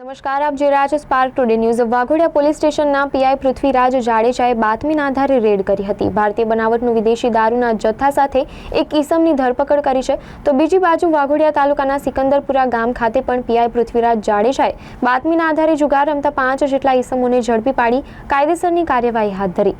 નમસ્કાર, આપ જોઈ રહ્યા છો Spark Today News Vaghodia police સ્ટેશનના પીઆઈ પૃથ્વીરાજ જાડેજાએ બાતમીના આધારે રેડ કરી હતી. ભારતીય બનાવટનું વિદેશી દારૂના જથ્થા સાથે એક ઈસમની ધરપકડ કરી છે. તો બીજી બાજુ વાઘોડિયા તાલુકાના સિકંદરપુરા ગામ ખાતે પણ પીઆઈ પૃથ્વીરાજ જાડેજાએ બાતમીના આધારે જુગાર રમતા પાંચ જેટલા ઈસમોને ઝડપી પાડી કાયદેસરની કાર્યવાહી હાથ ધરી.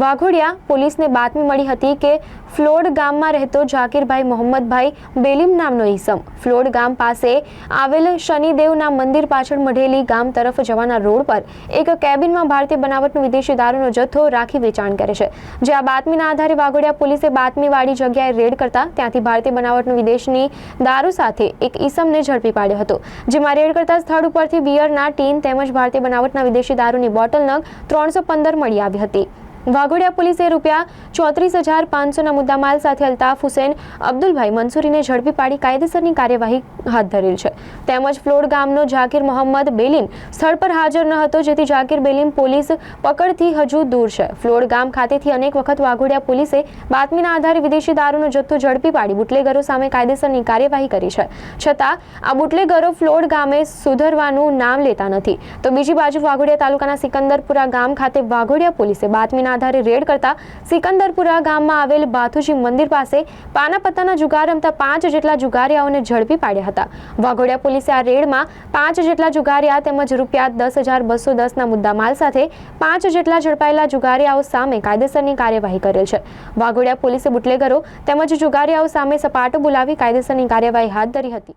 વાઘોડિયા પોલીસને બાતમી મળી હતી કે ફ્લોડ ગામમાં રહેતો ઝાકીરભાઈ મોહમ્મદભાઈ બેલીમ નામનો ઈસમ ફ્લોડ ગામ પાસે આવેલ શનિદેવના મંદિર પાછળ મઢેલી ગામ તરફ જવાના રોડ પર એક કેબિનમાં ભારતીય બનાવટનો વિદેશી દારૂનો જથ્થો રાખી વેચાણ કરે છે. જે આ બાતમીના આધારે વાઘોડિયા પોલીસે બાતમીવાળી જગ્યાએ રેડ કરતા ત્યાંથી ભારતીય બનાવટનો વિદેશની દારૂ સાથે એક ઈસમને ઝડપી પાડ્યો હતો. જેમાં રેડ કરતા સ્થળ ઉપરથી બિયરના ટીન તેમજ ભારતીય બનાવટના વિદેશી દારૂની બોટલ નગ ત્રણસો પંદર મળી આવી હતી. વાઘોડિયા પોલીસે રૂપિયા ચોત્રીસ હજાર પાંચસોના મુદ્દામાલ સાથે અલ્તાફ હુસેન, અબ્દુલભાઈ મંસૂરીને ઝડપી પાડી કાયદેસરની કાર્યવાહી હાથ ધરેલ છે. તેમજ ફ્લોડ ગામનો જાકીર મોહમ્મદ બેલીમ સ્થળ પર હાજર ન હતો, જેથી ઝાકીર બેલીમ પોલીસ પકડથી હજુ દૂર છે. ફ્લોડ ગામ ખાતેથી અનેક વખત વાઘોડિયા પોલીસે બાતમીના આધારે વિદેશી દારૂનો જથ્થો ઝડપી પાડી બુટલેગરો સામે કાયદેસરની કાર્યવાહી કરી છે. છતાં, આ બુટલેગરો ફ્લોડ ગામે સુધરવાનું નામ લેતા નથી. તો બીજી બાજુ વાઘોડિયા તાલુકાના સિકંદરપુરા ગામ ખાતે વાઘોડિયા પોલીસે બાતમીના આધારે રેડ કરતા સિકંદરપુરા ગામમાં આવેલ બાથુજી મંદિર પાસે પાના પત્તાના જુગાર રમતા પાંચ જેટલા જુગારિયાઓને ઝડપી પાડ્યા હતા. વાઘોડિયા પોલીસે આ રેડમાં પાંચ જેટલા જુગારિયા તેમજ રૂપિયા દસ હજાર બસો દસના મુદ્દામાલ સાથે પાંચ જેટલા ઝડપાયેલા જુગારિયાઓ સામે કાયદેસરની કાર્યવાહી કરેલ છે. વાઘોડિયા પોલીસે બુટલેગરો તેમજ જુગારિયાઓ સામે સપાટો બોલાવી કાયદેસરની કાર્યવાહી હાથ ધરી હતી.